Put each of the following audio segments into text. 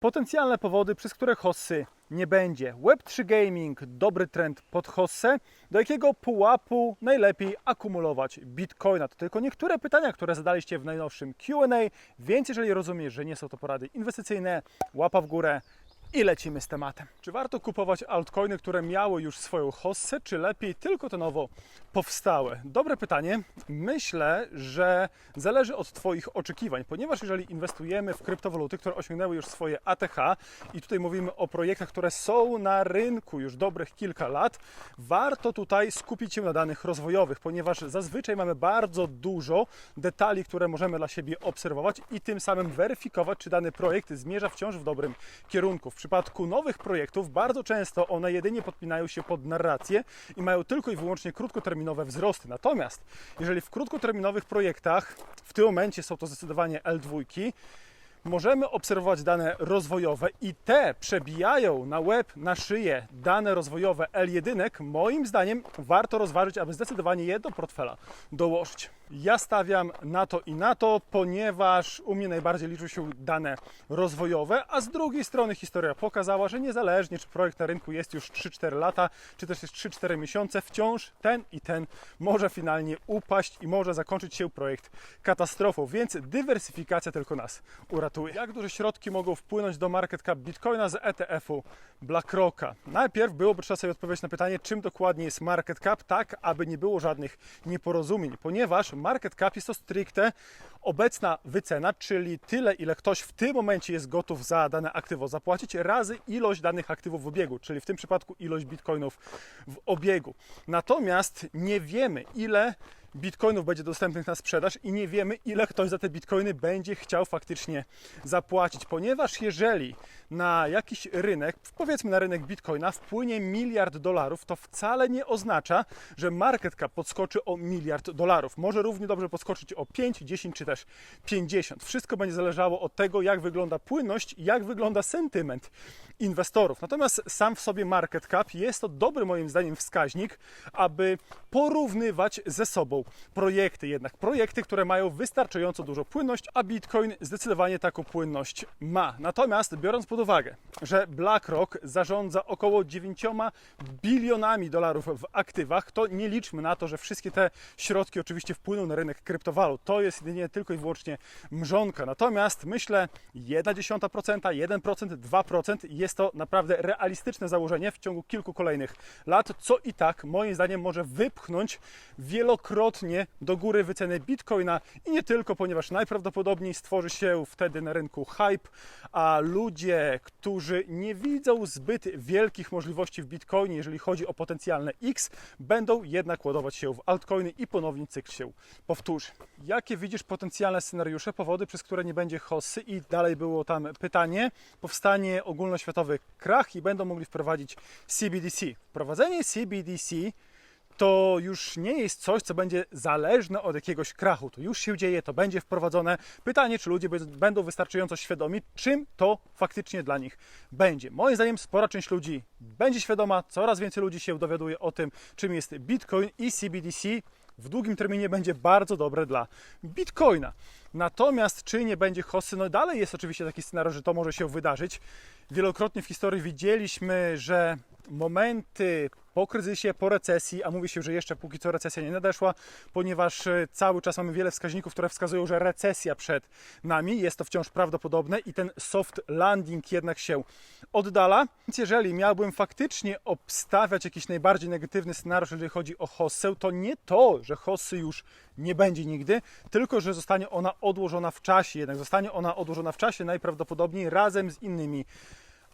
Potencjalne powody, przez które hossy nie będzie. Web3 Gaming, dobry trend pod hossę. Do jakiego pułapu najlepiej akumulować bitcoina? To tylko niektóre pytania, które zadaliście w najnowszym QA. Więc jeżeli rozumiesz, że nie są to porady inwestycyjne, łapa w górę i lecimy z tematem. Czy warto kupować altcoiny, które miały już swoją hossę, czy lepiej tylko te nowo powstałe? Dobre pytanie. Myślę, że zależy od Twoich oczekiwań, ponieważ jeżeli inwestujemy w kryptowaluty, które osiągnęły już swoje ATH i tutaj mówimy o projektach, które są na rynku już dobrych kilka lat, warto tutaj skupić się na danych rozwojowych, ponieważ zazwyczaj mamy bardzo dużo detali, które możemy dla siebie obserwować i tym samym weryfikować, czy dany projekt zmierza wciąż w dobrym kierunku. Przypadku nowych projektów bardzo często one jedynie podpinają się pod narrację i mają tylko i wyłącznie krótkoterminowe wzrosty. Natomiast jeżeli w krótkoterminowych projektach w tym momencie są to zdecydowanie L2, możemy obserwować dane rozwojowe i te przebijają na łeb, na szyję dane rozwojowe L1, moim zdaniem warto rozważyć, aby zdecydowanie je do portfela dołożyć. Ja stawiam na to i na to, ponieważ u mnie najbardziej liczą się dane rozwojowe, a z drugiej strony historia pokazała, że niezależnie czy projekt na rynku jest już 3-4 lata, czy też jest 3-4 miesiące, wciąż ten i ten może finalnie upaść i może zakończyć się projekt katastrofą, więc dywersyfikacja tylko nas uratuje. Jak duże środki mogą wpłynąć do market cap Bitcoina z ETF-u BlackRocka? Najpierw byłoby trzeba sobie odpowiedzieć na pytanie, czym dokładnie jest market cap, tak aby nie było żadnych nieporozumień, ponieważ market cap jest to stricte obecna wycena, czyli tyle, ile ktoś w tym momencie jest gotów za dane aktywo zapłacić, razy ilość danych aktywów w obiegu, czyli w tym przypadku ilość bitcoinów w obiegu. Natomiast nie wiemy, ile bitcoinów będzie dostępnych na sprzedaż i nie wiemy, ile ktoś za te bitcoiny będzie chciał faktycznie zapłacić, ponieważ jeżeli na jakiś rynek, powiedzmy na rynek bitcoina, wpłynie miliard dolarów, to wcale nie oznacza, że market cap podskoczy o miliard dolarów. Może równie dobrze podskoczyć o 5, 10 czy też 50. Wszystko będzie zależało od tego, jak wygląda płynność jak wygląda sentyment inwestorów. Natomiast sam w sobie market cap jest to dobry moim zdaniem wskaźnik, aby porównywać ze sobą projekty. Jednak projekty, które mają wystarczająco dużą płynność, a Bitcoin zdecydowanie taką płynność ma. Natomiast biorąc pod uwagę, że BlackRock zarządza około 9 bilionami dolarów w aktywach, to nie liczmy na to, że wszystkie te środki oczywiście wpłyną na rynek kryptowalut. To jest jedynie tylko i wyłącznie mrzonka. Natomiast myślę 0,1%, 1%, 2% jest to naprawdę realistyczne założenie w ciągu kilku kolejnych lat, co i tak moim zdaniem może wypchnąć wielokrotnie do góry wyceny Bitcoina i nie tylko, ponieważ najprawdopodobniej stworzy się wtedy na rynku hype, a ludzie, którzy nie widzą zbyt wielkich możliwości w Bitcoinie, jeżeli chodzi o potencjalne X, będą jednak ładować się w altcoiny i ponownie cykl się powtórzy. Jakie widzisz potencjalne scenariusze, powody, przez które nie będzie hossy i dalej było tam pytanie, powstanie ogólnoświatowy krach i będą mogli wprowadzić CBDC. Wprowadzenie CBDC to już nie jest coś, co będzie zależne od jakiegoś krachu. To już się dzieje, to będzie wprowadzone. Pytanie, czy ludzie będą wystarczająco świadomi, czym to faktycznie dla nich będzie. Moim zdaniem spora część ludzi będzie świadoma, coraz więcej ludzi się dowiaduje o tym, czym jest Bitcoin i CBDC w długim terminie będzie bardzo dobre dla Bitcoina. Natomiast czy nie będzie hossy, no dalej jest oczywiście taki scenariusz, że to może się wydarzyć. Wielokrotnie w historii widzieliśmy, że momenty po kryzysie, po recesji, a mówi się, że jeszcze póki co recesja nie nadeszła, ponieważ e, cały czas mamy wiele wskaźników, które wskazują, że recesja przed nami, jest to wciąż prawdopodobne i ten soft landing jednak się oddala. Więc jeżeli miałbym faktycznie obstawiać jakiś najbardziej negatywny scenariusz, jeżeli chodzi o hossę, to nie to, że hossy już nie będzie nigdy, tylko że zostanie ona odłożona w czasie, jednak zostanie ona odłożona w czasie najprawdopodobniej razem z innymi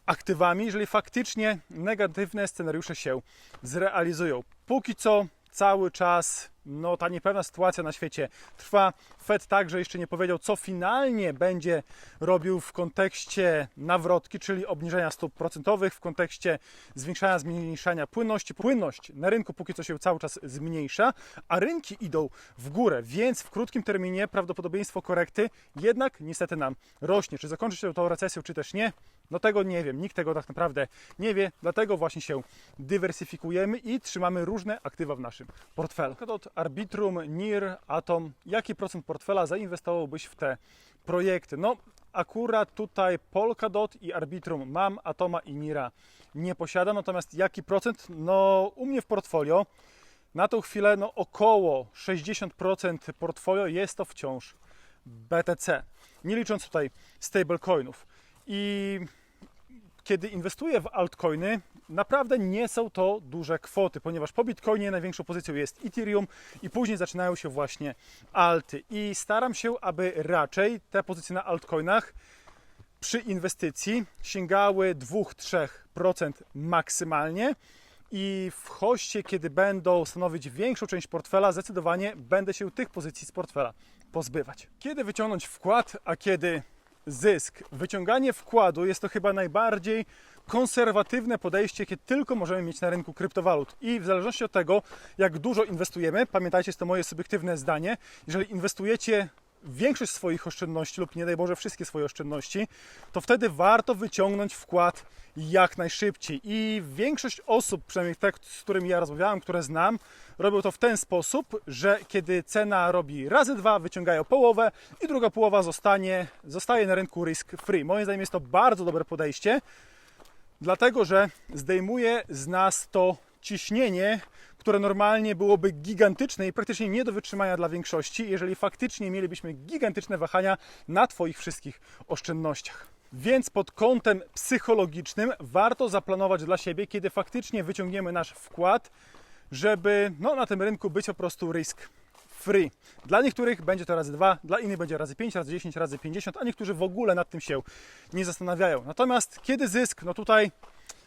aktywami, jeżeli faktycznie negatywne scenariusze się zrealizują. Póki co cały czas no, ta niepewna sytuacja na świecie trwa. Fed także jeszcze nie powiedział, co finalnie będzie robił w kontekście nawrotki, czyli obniżenia stóp procentowych, w kontekście zwiększania, zmniejszania płynności. Płynność na rynku póki co się cały czas zmniejsza, a rynki idą w górę, więc w krótkim terminie prawdopodobieństwo korekty jednak niestety nam rośnie. Czy zakończy się to recesją, czy też nie? No tego nie wiem, nikt tego tak naprawdę nie wie, dlatego właśnie się dywersyfikujemy i trzymamy różne aktywa w naszym portfelu. Arbitrum, NIR, Atom, jaki procent portfela zainwestowałbyś w te projekty? No, Akurat tutaj Polkadot i Arbitrum mam, Atoma i Nira nie posiadam. Natomiast jaki procent? No u mnie w portfolio na tą chwilę no, około 60% portfolio jest to wciąż BTC. Nie licząc tutaj stablecoinów. I kiedy inwestuję w altcoiny, naprawdę nie są to duże kwoty, ponieważ po Bitcoinie największą pozycją jest Ethereum i później zaczynają się właśnie alty. I staram się, aby raczej te pozycje na altcoinach przy inwestycji sięgały 2-3% maksymalnie. I w hoście, kiedy będą stanowić większą część portfela, zdecydowanie będę się tych pozycji z portfela pozbywać. Kiedy wyciągnąć wkład, a kiedy zysk? Wyciąganie wkładu jest to chyba najbardziej konserwatywne podejście, jakie tylko możemy mieć na rynku kryptowalut. I w zależności od tego, jak dużo inwestujemy, pamiętajcie, jest to moje subiektywne zdanie, jeżeli inwestujecie większość swoich oszczędności lub nie daj Boże wszystkie swoje oszczędności, to wtedy warto wyciągnąć wkład jak najszybciej. I większość osób, przynajmniej te, z którymi ja rozmawiałem, które znam, robią to w ten sposób, że kiedy cena robi razy dwa, wyciągają połowę i druga połowa zostanie, zostaje na rynku risk free. Moim zdaniem jest to bardzo dobre podejście, dlatego że zdejmuje z nas to ciśnienie, które normalnie byłoby gigantyczne i praktycznie nie do wytrzymania dla większości, jeżeli faktycznie mielibyśmy gigantyczne wahania na Twoich wszystkich oszczędnościach. Więc pod kątem psychologicznym warto zaplanować dla siebie, kiedy faktycznie wyciągniemy nasz wkład, żeby no, na tym rynku być po prostu risk free. Dla niektórych będzie to razy 2, dla innych będzie razy 5, razy 10, razy 50, a niektórzy w ogóle nad tym się nie zastanawiają. Natomiast kiedy zysk? No tutaj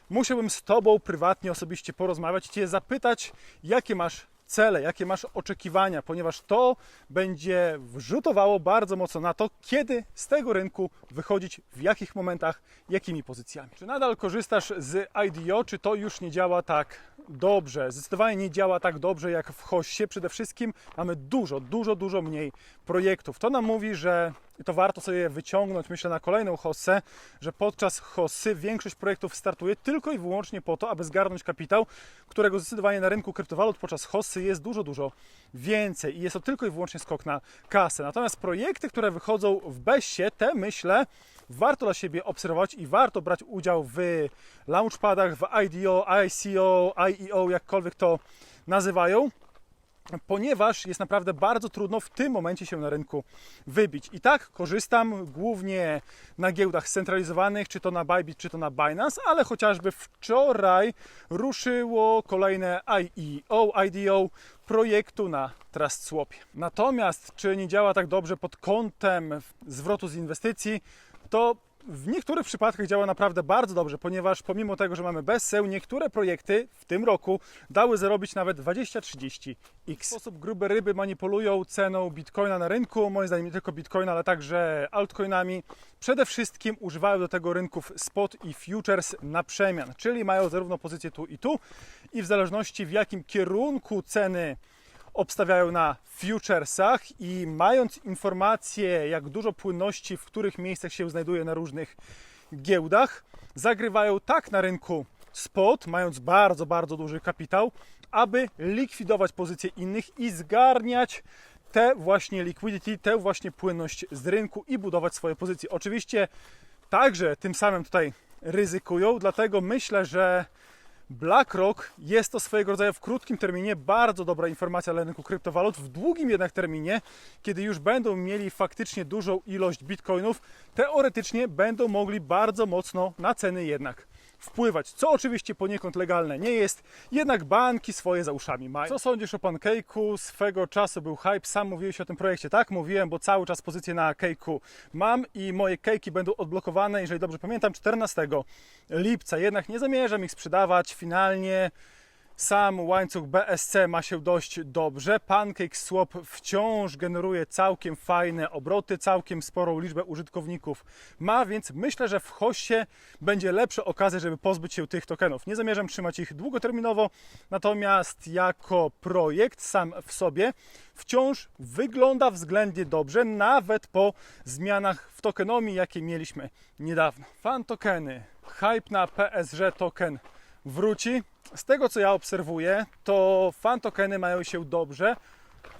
musiałbym z Tobą prywatnie, osobiście porozmawiać Cię zapytać, jakie masz cele, jakie masz oczekiwania, ponieważ to będzie wrzutowało bardzo mocno na to, kiedy z tego rynku wychodzić, w jakich momentach, jakimi pozycjami. Czy nadal korzystasz z IDO, czy to już nie działa tak dobrze? Zdecydowanie nie działa tak dobrze jak w Hossie. Przede wszystkim mamy dużo, dużo, dużo mniej projektów. To nam mówi, że i to warto sobie wyciągnąć, myślę, na kolejną hossę, że podczas hossy większość projektów startuje tylko i wyłącznie po to, aby zgarnąć kapitał, którego zdecydowanie na rynku kryptowalut podczas hossy jest dużo, dużo więcej i jest to tylko i wyłącznie skok na kasę. Natomiast projekty, które wychodzą w Bessie, te myślę, warto dla siebie obserwować i warto brać udział w launchpadach, w IDO, ICO, IEO, jakkolwiek to nazywają ponieważ jest naprawdę bardzo trudno w tym momencie się na rynku wybić. I tak korzystam głównie na giełdach scentralizowanych, czy to na Bybit, czy to na Binance, ale chociażby wczoraj ruszyło kolejne IEO, IDO projektu na Trust Swapie. Natomiast czy nie działa tak dobrze pod kątem zwrotu z inwestycji, to w niektórych przypadkach działa naprawdę bardzo dobrze, ponieważ pomimo tego, że mamy bezseł, niektóre projekty w tym roku dały zarobić nawet 20-30x. W sposób grube ryby manipulują ceną bitcoina na rynku, moim zdaniem nie tylko bitcoina, ale także altcoinami. Przede wszystkim używają do tego rynków spot i futures na przemian, czyli mają zarówno pozycję tu i tu i w zależności w jakim kierunku ceny obstawiają na futuresach i mając informacje, jak dużo płynności w których miejscach się znajduje na różnych giełdach, zagrywają tak na rynku spot, mając bardzo, bardzo duży kapitał, aby likwidować pozycje innych i zgarniać te właśnie liquidity, tę właśnie płynność z rynku i budować swoje pozycje. Oczywiście także tym samym tutaj ryzykują, dlatego myślę, że BlackRock jest to swojego rodzaju w krótkim terminie bardzo dobra informacja dla rynku kryptowalut. W długim jednak terminie, kiedy już będą mieli faktycznie dużą ilość bitcoinów, teoretycznie będą mogli bardzo mocno na ceny jednak wpływać, co oczywiście poniekąd legalne nie jest, jednak banki swoje za uszami mają. Co sądzisz o Pancake'u? Swego czasu był hype, sam mówiłeś o tym projekcie, tak? Mówiłem, bo cały czas pozycję na Cake'u mam i moje cake'i będą odblokowane, jeżeli dobrze pamiętam, 14 lipca, jednak nie zamierzam ich sprzedawać finalnie. Sam łańcuch BSC ma się dość dobrze. Pancake Swap wciąż generuje całkiem fajne obroty, całkiem sporą liczbę użytkowników ma, więc myślę, że w hoście będzie lepsza okazja, żeby pozbyć się tych tokenów. Nie zamierzam trzymać ich długoterminowo, natomiast jako projekt sam w sobie wciąż wygląda względnie dobrze, nawet po zmianach w tokenomii, jakie mieliśmy niedawno. Fan tokeny, hype na PSG token wróci. Z tego co ja obserwuję, to fan tokeny mają się dobrze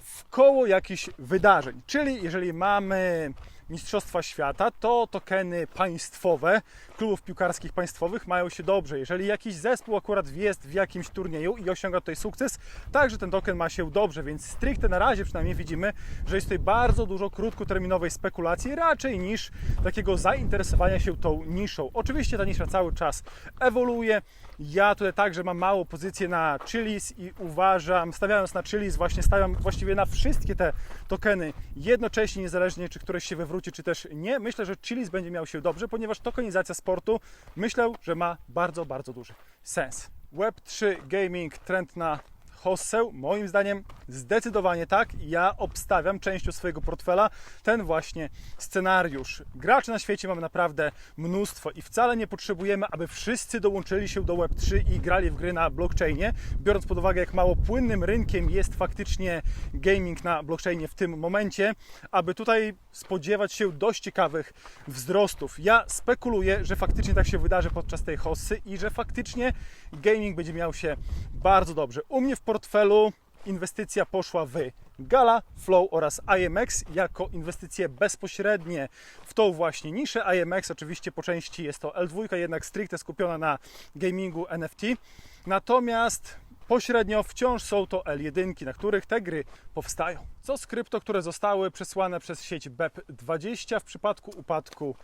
w koło jakichś wydarzeń. Czyli jeżeli mamy Mistrzostwa Świata, to tokeny państwowe klubów piłkarskich państwowych mają się dobrze. Jeżeli jakiś zespół akurat jest w jakimś turnieju i osiąga tutaj sukces, także ten token ma się dobrze, więc stricte na razie przynajmniej widzimy, że jest tutaj bardzo dużo krótkoterminowej spekulacji raczej niż takiego zainteresowania się tą niszą. Oczywiście ta nisza cały czas ewoluuje. Ja tutaj także mam małą pozycję na Chili's i uważam, stawiając na Chili's, właśnie stawiam właściwie na wszystkie te tokeny jednocześnie, niezależnie czy któreś się wywróci, czy też nie. Myślę, że Chili's będzie miał się dobrze, ponieważ tokenizacja sportu myślę, że ma bardzo, bardzo duży sens. Web3 Gaming, trend na hossę, moim zdaniem zdecydowanie tak. Ja obstawiam częścią swojego portfela ten właśnie scenariusz. Graczy na świecie mamy naprawdę mnóstwo i wcale nie potrzebujemy, aby wszyscy dołączyli się do Web3 i grali w gry na blockchainie, biorąc pod uwagę, jak mało płynnym rynkiem jest faktycznie gaming na blockchainie w tym momencie, aby tutaj spodziewać się dość ciekawych wzrostów. Ja spekuluję, że faktycznie tak się wydarzy podczas tej hossy i że faktycznie gaming będzie miał się bardzo dobrze. U mnie w portfelu inwestycja poszła w Gala, Flow oraz IMX jako inwestycje bezpośrednie w tą właśnie niszę. IMX oczywiście po części jest to L2, jednak stricte skupiona na gamingu NFT. Natomiast pośrednio wciąż są to L1, na których te gry powstają. Co z krypto, które zostały przesłane przez sieć BEP20 w przypadku upadku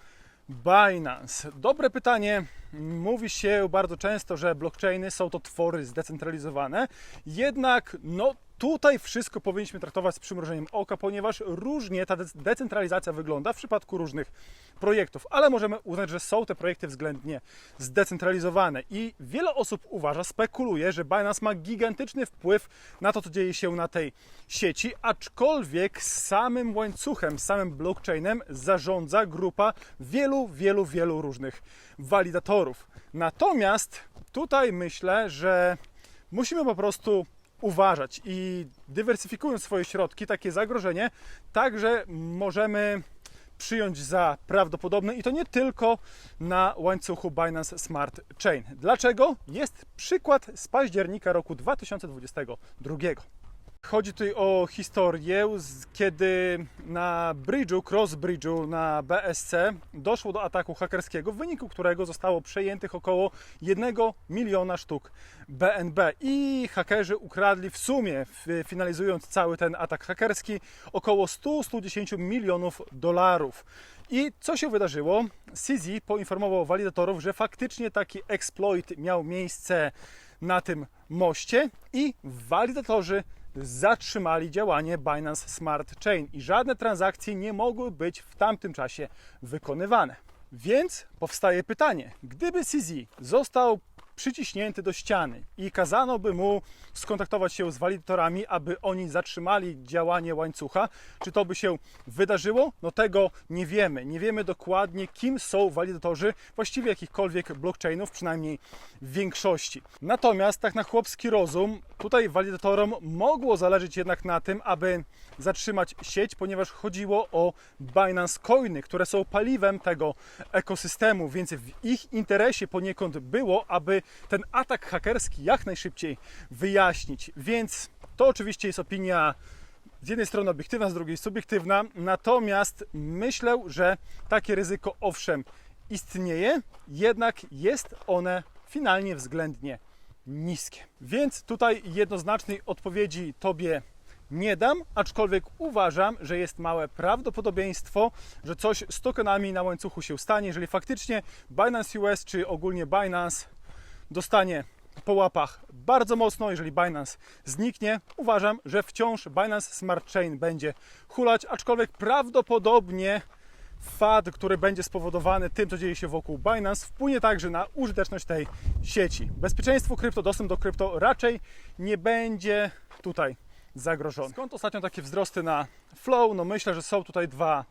Binance. Dobre pytanie. Mówi się bardzo często, że blockchainy są to twory zdecentralizowane, jednak no tutaj wszystko powinniśmy traktować z przymrużeniem oka, ponieważ różnie ta decentralizacja wygląda w przypadku różnych projektów, ale możemy uznać, że są te projekty względnie zdecentralizowane i wiele osób uważa, spekuluje, że Binance ma gigantyczny wpływ na to, co dzieje się na tej sieci, aczkolwiek samym łańcuchem, samym blockchainem zarządza grupa wielu, wielu, wielu różnych walidatorów. Natomiast tutaj myślę, że musimy po prostu uważać i dywersyfikując swoje środki, takie zagrożenie, także możemy przyjąć za prawdopodobne i to nie tylko na łańcuchu Binance Smart Chain. Dlaczego? Jest przykład z października roku 2022. Chodzi tutaj o historię, kiedy na bridge'u, cross bridge'u na BSC doszło do ataku hakerskiego, w wyniku którego zostało przejętych około 1 miliona sztuk BNB i hakerzy ukradli w sumie, finalizując cały ten atak hakerski, około 100-110 milionów dolarów. I co się wydarzyło? CZ poinformował walidatorów, że faktycznie taki exploit miał miejsce na tym moście i walidatorzy zatrzymali działanie Binance Smart Chain i żadne transakcje nie mogły być w tamtym czasie wykonywane. Więc powstaje pytanie, gdyby CZ został przyciśnięty do ściany i kazano by mu skontaktować się z walidatorami, aby oni zatrzymali działanie łańcucha, czy to by się wydarzyło? No tego nie wiemy. Nie wiemy dokładnie, kim są walidatorzy właściwie jakichkolwiek blockchainów, przynajmniej w większości. Natomiast tak na chłopski rozum, tutaj walidatorom mogło zależeć jednak na tym, aby zatrzymać sieć, ponieważ chodziło o Binance Coiny, które są paliwem tego ekosystemu, więc w ich interesie poniekąd było, aby ten atak hakerski jak najszybciej wyjaśnić. Więc to oczywiście jest opinia z jednej strony obiektywna, z drugiej subiektywna, natomiast myślę, że takie ryzyko owszem istnieje, jednak jest one finalnie względnie niskie. Więc tutaj jednoznacznej odpowiedzi Tobie nie dam, aczkolwiek uważam, że jest małe prawdopodobieństwo, że coś z tokenami na łańcuchu się stanie, jeżeli faktycznie Binance US czy ogólnie Binance dostanie po łapach bardzo mocno, jeżeli Binance zniknie, uważam, że wciąż Binance Smart Chain będzie hulać, aczkolwiek prawdopodobnie fad, który będzie spowodowany tym, co dzieje się wokół Binance, wpłynie także na użyteczność tej sieci. Bezpieczeństwo krypto, dostęp do krypto raczej nie będzie tutaj zagrożony. Skąd ostatnio takie wzrosty na Flow? No myślę, że są tutaj dwa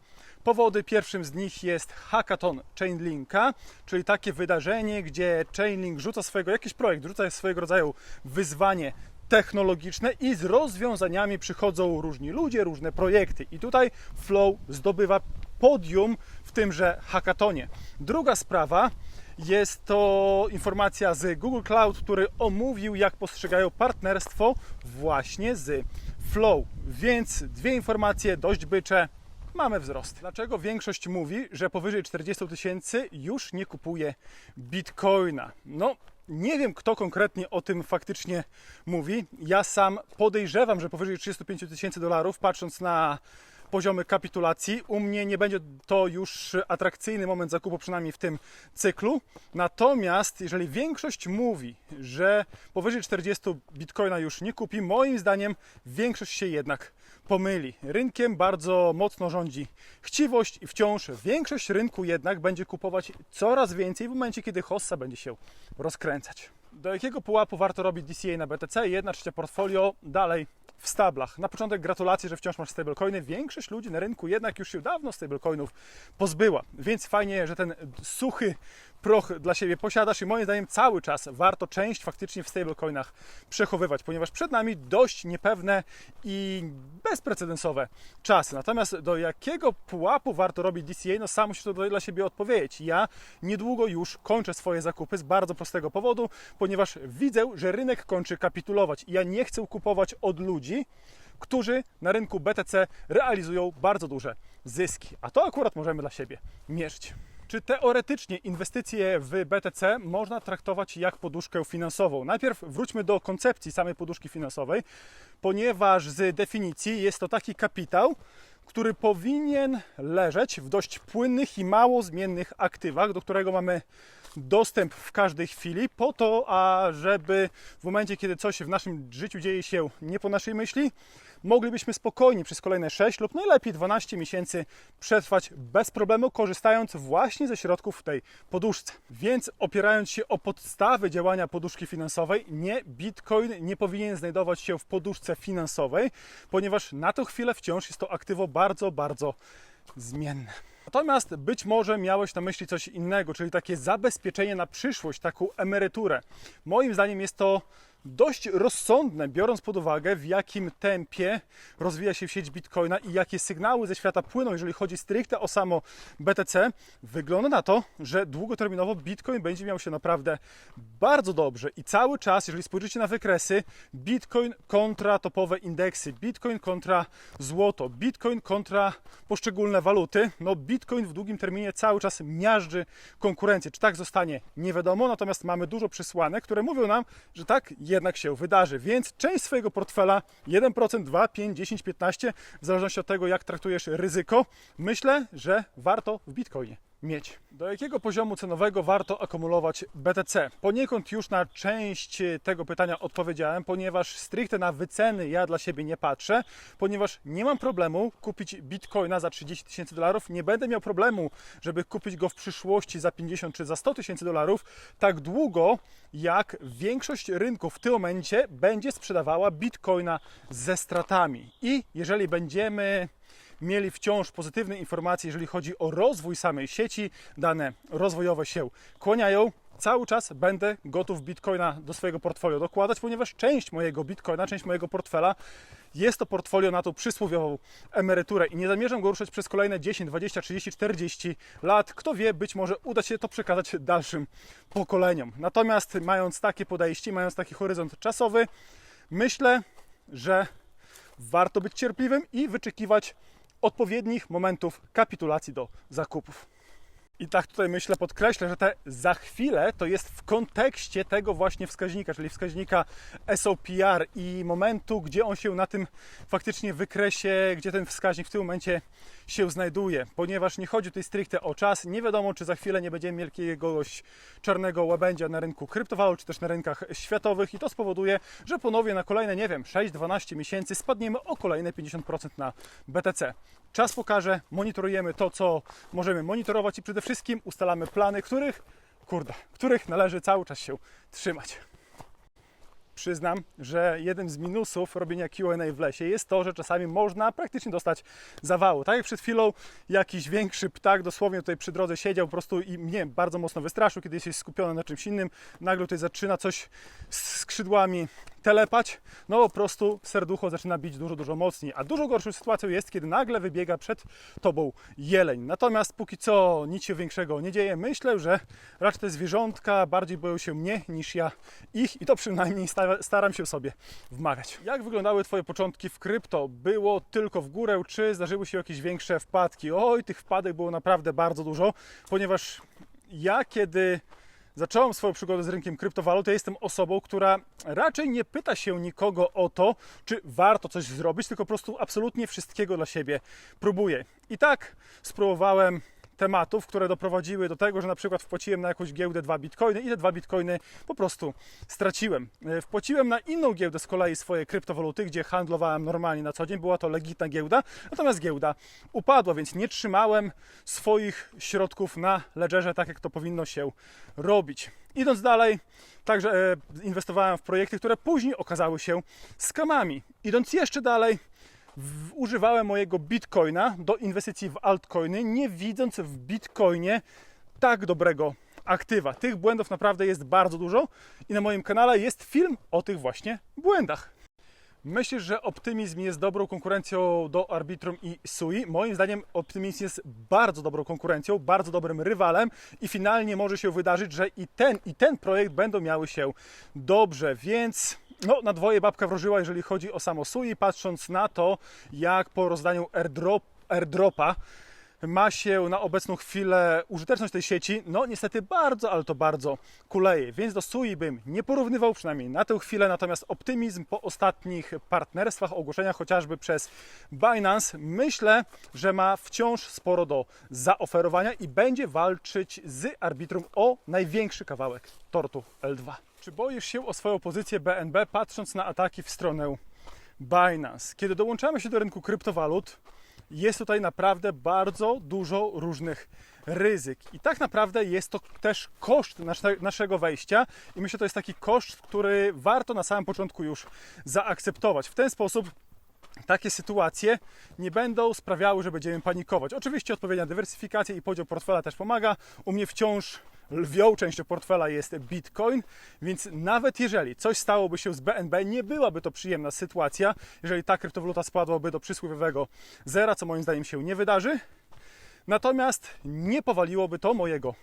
powody. Pierwszym z nich jest hackathon Chainlinka, czyli takie wydarzenie, gdzie Chainlink rzuca swojego, jakiś projekt, rzuca swojego rodzaju wyzwanie technologiczne i z rozwiązaniami przychodzą różni ludzie, różne projekty. I tutaj Flow zdobywa podium w tymże hackatonie. Druga sprawa jest to informacja z Google Cloud, który omówił, jak postrzegają partnerstwo właśnie z Flow. Więc dwie informacje dość bycze. Mamy wzrost. Dlaczego większość mówi, że powyżej 40 tysięcy już nie kupuje bitcoina? No, nie wiem, kto konkretnie o tym faktycznie mówi. Ja sam podejrzewam, że powyżej 35 tysięcy dolarów, patrząc na poziomy kapitulacji. U mnie nie będzie to już atrakcyjny moment zakupu, przynajmniej w tym cyklu. Natomiast jeżeli większość mówi, że powyżej 40 bitcoina już nie kupi, moim zdaniem większość się jednak pomyli. Rynkiem bardzo mocno rządzi chciwość i wciąż większość rynku jednak będzie kupować coraz więcej w momencie, kiedy hossa będzie się rozkręcać. Do jakiego pułapu warto robić DCA na BTC? Jedna trzecia portfolio dalej w stablach. Na początek gratulacje, że wciąż masz stablecoiny. Większość ludzi na rynku jednak już się dawno stablecoinów pozbyła, więc fajnie, że ten suchy proch dla siebie posiadasz i moim zdaniem cały czas warto część faktycznie w stablecoinach przechowywać, ponieważ przed nami dość niepewne i bezprecedensowe czasy. Natomiast do jakiego pułapu warto robić DCA? No sam musisz to dla siebie odpowiedzieć. Ja niedługo już kończę swoje zakupy z bardzo prostego powodu, ponieważ widzę, że rynek kończy kapitulować i ja nie chcę kupować od ludzi, którzy na rynku BTC realizują bardzo duże zyski. A to akurat możemy dla siebie mierzyć. Czy teoretycznie inwestycje w BTC można traktować jak poduszkę finansową? Najpierw wróćmy do koncepcji samej poduszki finansowej, ponieważ z definicji jest to taki kapitał, który powinien leżeć w dość płynnych i mało zmiennych aktywach, do którego mamy dostęp w każdej chwili, po to, ażeby w momencie, kiedy coś w naszym życiu dzieje się nie po naszej myśli, moglibyśmy spokojnie przez kolejne 6 lub najlepiej 12 miesięcy przetrwać bez problemu, korzystając właśnie ze środków w tej poduszce. Więc opierając się o podstawy działania poduszki finansowej, nie Bitcoin nie powinien znajdować się w poduszce finansowej, ponieważ na tę chwilę wciąż jest to aktywo bardzo, bardzo zmienne. Natomiast być może miałeś na myśli coś innego, czyli takie zabezpieczenie na przyszłość, taką emeryturę. Moim zdaniem jest to dość rozsądne, biorąc pod uwagę, w jakim tempie rozwija się sieć Bitcoina i jakie sygnały ze świata płyną, jeżeli chodzi stricte o samo BTC. Wygląda na to, że długoterminowo Bitcoin będzie miał się naprawdę bardzo dobrze i cały czas, jeżeli spojrzycie na wykresy, Bitcoin kontra topowe indeksy, Bitcoin kontra złoto, Bitcoin kontra poszczególne waluty, no Bitcoin w długim terminie cały czas miażdży konkurencję. Czy tak zostanie? Nie wiadomo, natomiast mamy dużo przesłanek, które mówią nam, że tak jednak się wydarzy. Więc część swojego portfela 1%, 2, 5, 10, 15, w zależności od tego, jak traktujesz ryzyko, myślę, że warto w Bitcoinie mieć. Do jakiego poziomu cenowego warto akumulować BTC? Poniekąd już na część tego pytania odpowiedziałem, ponieważ stricte na wyceny ja dla siebie nie patrzę, ponieważ nie mam problemu kupić bitcoina za 30 tysięcy dolarów, nie będę miał problemu, żeby kupić go w przyszłości za 50 czy za 100 tysięcy dolarów, tak długo jak większość rynków w tym momencie będzie sprzedawała bitcoina ze stratami. I jeżeli będziemy mieli wciąż pozytywne informacje, jeżeli chodzi o rozwój samej sieci, dane rozwojowe się kłaniają. Cały czas będę gotów Bitcoina do swojego portfolio dokładać, ponieważ część mojego Bitcoina, część mojego portfela jest to portfolio na tą przysłowiową emeryturę i nie zamierzam go ruszać przez kolejne 10, 20, 30, 40 lat. Kto wie, być może uda się to przekazać dalszym pokoleniom. Natomiast mając takie podejście, mając taki horyzont czasowy, myślę, że warto być cierpliwym i wyczekiwać odpowiednich momentów kapitulacji do zakupów. I tak tutaj myślę, podkreślę, że te za chwilę to jest w kontekście tego właśnie wskaźnika, czyli wskaźnika SOPR i momentu, gdzie on się na tym faktycznie wykresie, gdzie ten wskaźnik w tym momencie się znajduje, ponieważ nie chodzi tutaj stricte o czas. Nie wiadomo, czy za chwilę nie będziemy mieli jakiegoś czarnego łabędzia na rynku kryptowalut, czy też na rynkach światowych i to spowoduje, że ponownie na kolejne, nie wiem, 6-12 miesięcy spadniemy o kolejne 50% na BTC. Czas pokaże, monitorujemy to, co możemy monitorować i przede wszystkim ustalamy plany, których, kurde, których należy cały czas się trzymać. Przyznam, że jeden z minusów robienia QA w lesie jest to, że czasami można praktycznie dostać zawału. Tak jak przed chwilą jakiś większy ptak dosłownie tutaj przy drodze siedział po prostu i mnie bardzo mocno wystraszył, kiedy jesteś skupiony na czymś innym. Nagle tutaj zaczyna coś z skrzydłami telepać, no po prostu serducho zaczyna bić dużo, dużo mocniej. A dużo gorszą sytuacją jest, kiedy nagle wybiega przed tobą jeleń. Natomiast póki co nic się większego nie dzieje. Myślę, że raczej te zwierzątka bardziej boją się mnie niż ja ich i to przynajmniej sta- staram się sobie wmawiać. Jak wyglądały Twoje początki w krypto? Było tylko w górę, czy zdarzyły się jakieś większe wpadki? Oj, tych wpadek było naprawdę bardzo dużo, ponieważ ja kiedy zacząłem swoją przygodę z rynkiem kryptowalut, ja jestem osobą, która raczej nie pyta się nikogo o to, czy warto coś zrobić, tylko po prostu absolutnie wszystkiego dla siebie próbuję. I tak spróbowałem tematów, które doprowadziły do tego, że na przykład wpłaciłem na jakąś giełdę dwa bitcoiny i te dwa bitcoiny po prostu straciłem. E, Wpłaciłem na inną giełdę z kolei swoje kryptowaluty, gdzie handlowałem normalnie na co dzień, była to legitna giełda, natomiast giełda upadła, więc nie trzymałem swoich środków na ledgerze tak, jak to powinno się robić. Idąc dalej, także e, inwestowałem w projekty, które później okazały się skamami. Idąc jeszcze dalej, używałem mojego bitcoina do inwestycji w altcoiny, nie widząc w bitcoinie tak dobrego aktywa. Tych błędów naprawdę jest bardzo dużo i na moim kanale jest film o tych właśnie błędach. Myślisz, że optymizm jest dobrą konkurencją do Arbitrum i SUI? Moim zdaniem optymizm jest bardzo dobrą konkurencją, bardzo dobrym rywalem i finalnie może się wydarzyć, że i ten, i ten projekt będą miały się dobrze, więc no, na dwoje babka wróżyła, jeżeli chodzi o samo SUI, patrząc na to, jak po rozdaniu airdrop, airdropa ma się na obecną chwilę użyteczność tej sieci, no niestety bardzo, ale to bardzo kuleje, więc do SUI bym nie porównywał, przynajmniej na tę chwilę, natomiast optymizm po ostatnich partnerstwach, ogłoszeniach chociażby przez Binance, myślę, że ma wciąż sporo do zaoferowania i będzie walczyć z Arbitrum o największy kawałek tortu L2. Czy boisz się o swoją pozycję BNB, patrząc na ataki w stronę Binance? Kiedy dołączamy się do rynku kryptowalut, jest tutaj naprawdę bardzo dużo różnych ryzyk. I tak naprawdę jest to też koszt nasze, naszego wejścia i myślę, że to jest taki koszt, który warto na samym początku już zaakceptować. W ten sposób takie sytuacje nie będą sprawiały, że będziemy panikować. Oczywiście odpowiednia dywersyfikacja i podział portfela też pomaga. U mnie wciąż lwią częścią portfela jest Bitcoin, więc nawet jeżeli coś stałoby się z BNB, nie byłaby to przyjemna sytuacja, jeżeli ta kryptowaluta spadłaby do przysłowiowego zera, co moim zdaniem się nie wydarzy. Natomiast nie powaliłoby to mojego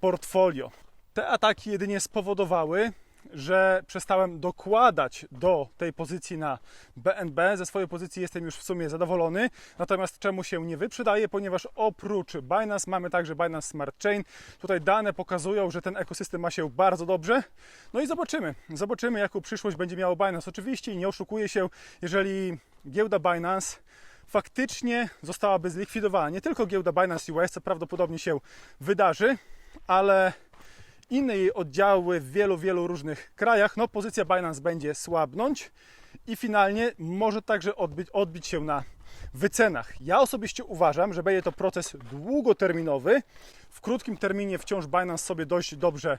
portfolio. Te ataki jedynie spowodowały, że przestałem dokładać do tej pozycji na BNB. Ze swojej pozycji jestem już w sumie zadowolony. Natomiast czemu się nie wyprzedaje? Ponieważ oprócz Binance mamy także Binance Smart Chain. Tutaj dane pokazują, że ten ekosystem ma się bardzo dobrze. No i zobaczymy. Zobaczymy, jaką przyszłość będzie miało Binance. Oczywiście nie oszukuję się, jeżeli giełda Binance faktycznie zostałaby zlikwidowana. Nie tylko giełda Binance US, co prawdopodobnie się wydarzy, ale inne jej oddziały w wielu, wielu różnych krajach, no pozycja Binance będzie słabnąć i finalnie może także odbić, odbić się na wycenach. Ja osobiście uważam, że będzie to proces długoterminowy. W krótkim terminie wciąż Binance sobie dość dobrze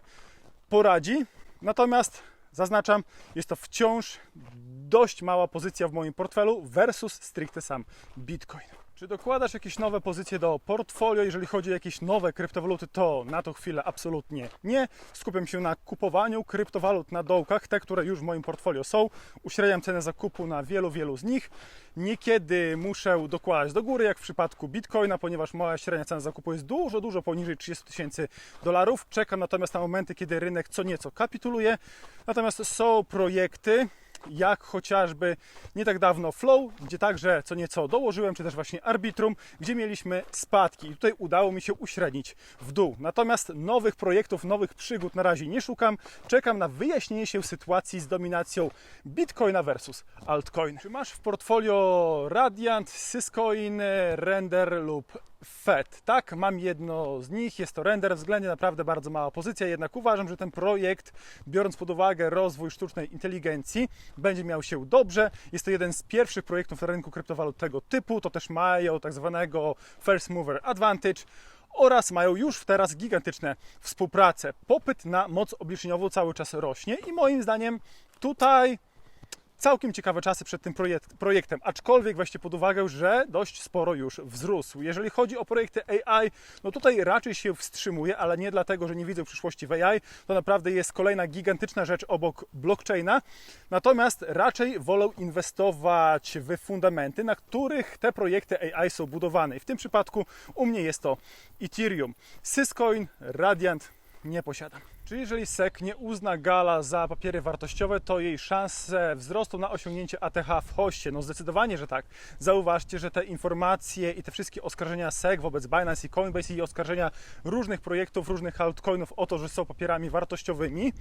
poradzi, natomiast zaznaczam, jest to wciąż dość mała pozycja w moim portfelu versus stricte sam Bitcoin. Czy dokładasz jakieś nowe pozycje do portfolio, jeżeli chodzi o jakieś nowe kryptowaluty, to na tą chwilę absolutnie nie. Skupiam się na kupowaniu kryptowalut na dołkach, te, które już w moim portfolio są. Uśredniam cenę zakupu na wielu, wielu z nich. Niekiedy muszę dokładać do góry, jak w przypadku Bitcoina, ponieważ moja średnia cena zakupu jest dużo, dużo poniżej 30 tysięcy dolarów. Czekam natomiast na momenty, kiedy rynek co nieco kapituluje. Natomiast są projekty, jak chociażby nie tak dawno Flow, gdzie także co nieco dołożyłem, czy też właśnie Arbitrum, gdzie mieliśmy spadki. I tutaj udało mi się uśrednić w dół. Natomiast nowych projektów, nowych przygód na razie nie szukam. Czekam na wyjaśnienie się sytuacji z dominacją Bitcoina versus altcoin. Czy masz w portfolio Radiant, Syscoin, Render lub FED. Tak, mam jedno z nich, jest to render, względnie naprawdę bardzo mała pozycja, jednak uważam, że ten projekt, biorąc pod uwagę rozwój sztucznej inteligencji, będzie miał się dobrze. Jest to jeden z pierwszych projektów na rynku kryptowalut tego typu, to też mają tak zwanego First Mover Advantage oraz mają już teraz gigantyczne współprace. Popyt na moc obliczeniową cały czas rośnie i moim zdaniem tutaj całkiem ciekawe czasy przed tym projekt, projektem, aczkolwiek weźcie pod uwagę, że dość sporo już wzrósł. Jeżeli chodzi o projekty AI, no tutaj raczej się wstrzymuje, ale nie dlatego, że nie widzę przyszłości w AI, to naprawdę jest kolejna gigantyczna rzecz obok blockchaina, natomiast raczej wolę inwestować w fundamenty, na których te projekty AI są budowane. I w tym przypadku u mnie jest to Ethereum, Syscoin, Radiant nie posiadam. Czyli jeżeli SEC nie uzna Gala za papiery wartościowe, to jej szanse wzrostu na osiągnięcie ATH w hoście? No zdecydowanie, że tak. Zauważcie, że te informacje i te wszystkie oskarżenia SEC wobec Binance i Coinbase i oskarżenia różnych projektów, różnych altcoinów o to, że są papierami wartościowymi,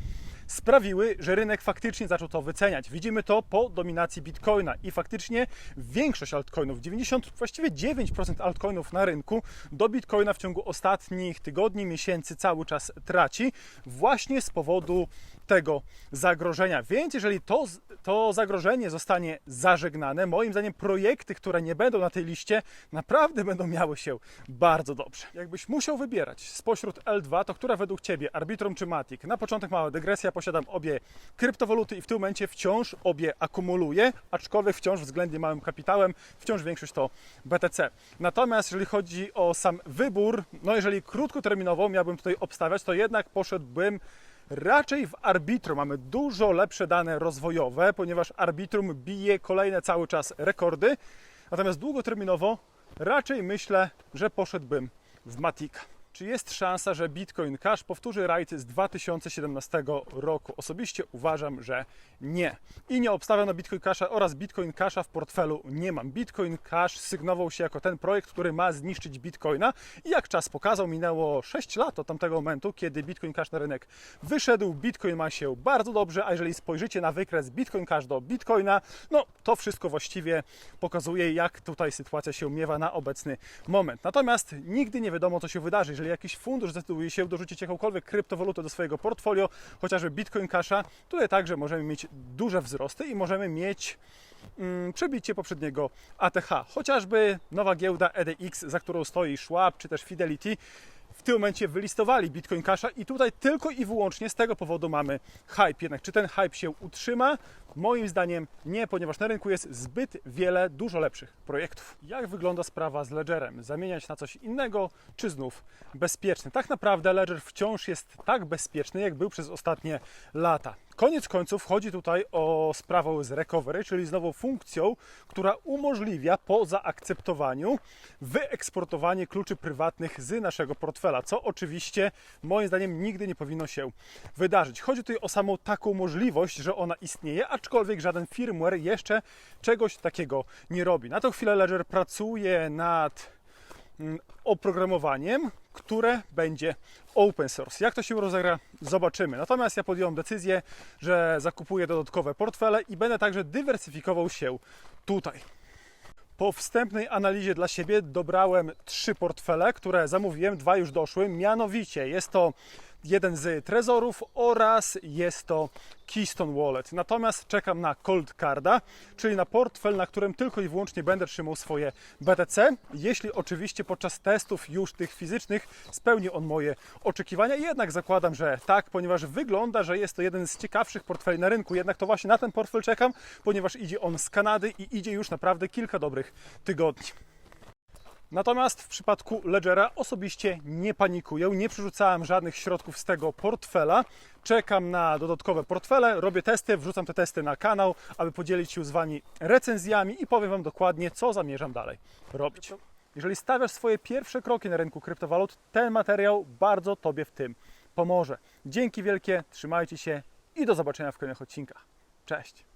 sprawiły, że rynek faktycznie zaczął to wyceniać. Widzimy to po dominacji Bitcoina i faktycznie większość altcoinów, 90, właściwie 9% altcoinów na rynku do Bitcoina w ciągu ostatnich tygodni, miesięcy cały czas traci właśnie z powodu tego zagrożenia. Więc jeżeli to, to zagrożenie zostanie zażegnane, moim zdaniem projekty, które nie będą na tej liście, naprawdę będą miały się bardzo dobrze. Jakbyś musiał wybierać spośród L2, to która według Ciebie, Arbitrum czy Matic? Na początek mała dygresja, posiadam obie kryptowaluty i w tym momencie wciąż obie akumuluję, aczkolwiek wciąż względnie małym kapitałem, wciąż większość to BTC. Natomiast jeżeli chodzi o sam wybór, no jeżeli krótkoterminowo miałbym tutaj obstawiać, to jednak poszedłbym Raczej w Arbitrum mamy dużo lepsze dane rozwojowe, ponieważ Arbitrum bije kolejne cały czas rekordy. Natomiast długoterminowo raczej myślę, że poszedłbym w Matika. Czy jest szansa, że Bitcoin Cash powtórzy rajd z 2017 roku? Osobiście uważam, że nie. I nie obstawiam na Bitcoin Casha oraz Bitcoin Casha w portfelu nie mam. Bitcoin Cash sygnował się jako ten projekt, który ma zniszczyć Bitcoina i jak czas pokazał, minęło 6 lat od tamtego momentu, kiedy Bitcoin Cash na rynek wyszedł. Bitcoin ma się bardzo dobrze, a jeżeli spojrzycie na wykres Bitcoin Cash do Bitcoina, no to wszystko właściwie pokazuje, jak tutaj sytuacja się miewa na obecny moment. Natomiast nigdy nie wiadomo, co się wydarzy. Jeżeli jakiś fundusz zdecyduje się dorzucić jakąkolwiek kryptowalutę do swojego portfolio, chociażby Bitcoin Casha, tutaj także możemy mieć duże wzrosty i możemy mieć mm, przebicie poprzedniego ATH. Chociażby nowa giełda EDX, za którą stoi Schwab czy też Fidelity, w tym momencie wylistowali Bitcoin Casha i tutaj tylko i wyłącznie z tego powodu mamy hype. Jednak czy ten hype się utrzyma? Moim zdaniem nie, ponieważ na rynku jest zbyt wiele dużo lepszych projektów. Jak wygląda sprawa z Ledgerem? Zamieniać na coś innego, czy znów bezpieczny? Tak naprawdę Ledger wciąż jest tak bezpieczny, jak był przez ostatnie lata. Koniec końców chodzi tutaj o sprawę z recovery, czyli z nową funkcją, która umożliwia po zaakceptowaniu wyeksportowanie kluczy prywatnych z naszego portfela, co oczywiście moim zdaniem nigdy nie powinno się wydarzyć. Chodzi tutaj o samą taką możliwość, że ona istnieje, aczkolwiek żaden firmware jeszcze czegoś takiego nie robi. Na tą chwilę Ledger pracuje nad oprogramowaniem, które będzie open source. Jak to się rozegra, zobaczymy. Natomiast ja podjąłem decyzję, że zakupuję dodatkowe portfele i będę także dywersyfikował się tutaj. Po wstępnej analizie dla siebie dobrałem trzy portfele, które zamówiłem, dwa już doszły. Mianowicie jest to jeden z trezorów oraz jest to Keystone Wallet. Natomiast czekam na Cold Carda, czyli na portfel, na którym tylko i wyłącznie będę trzymał swoje BTC, jeśli oczywiście podczas testów już tych fizycznych spełni on moje oczekiwania. Jednak zakładam, że tak, ponieważ wygląda, że jest to jeden z ciekawszych portfeli na rynku. Jednak to właśnie na ten portfel czekam, ponieważ idzie on z Kanady i idzie już naprawdę kilka dobrych tygodni. Natomiast w przypadku Ledgera osobiście nie panikuję, nie przerzucałem żadnych środków z tego portfela. Czekam na dodatkowe portfele, robię testy, wrzucam te testy na kanał, aby podzielić się z Wami recenzjami i powiem Wam dokładnie, co zamierzam dalej robić. Jeżeli stawiasz swoje pierwsze kroki na rynku kryptowalut, ten materiał bardzo Tobie w tym pomoże. Dzięki wielkie, trzymajcie się i do zobaczenia w kolejnych odcinkach. Cześć!